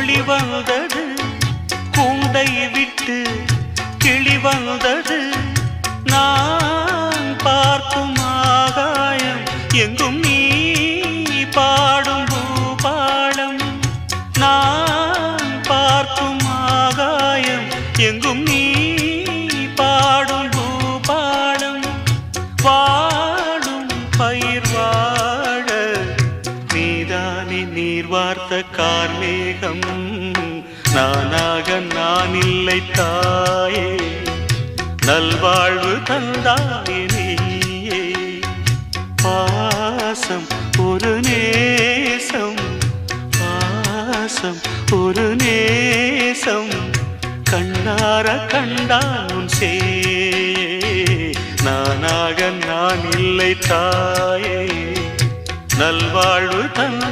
ஒளி வந்தது கூண்டை விட்டு கிளி வந்தது. நான் பார்க்கும் ஆகாயம் எங்கும் நீ பாடும் பூபாலம் நான் பார்க்கும் ஆகாயம் எங்கும் நீ நீதானே நீர் வார்த்த கார்மேகம். நானாக நான் இல்லை தாயே. நல்வாழ்வு தந்தாயே நீயே. பாசம் ஒரு நேசம். பாசம் ஒரு நேசம். கண்ணார கண்டான் சே நானாக நான் இல்லை தாயே. நல்வாழ்வு தந்த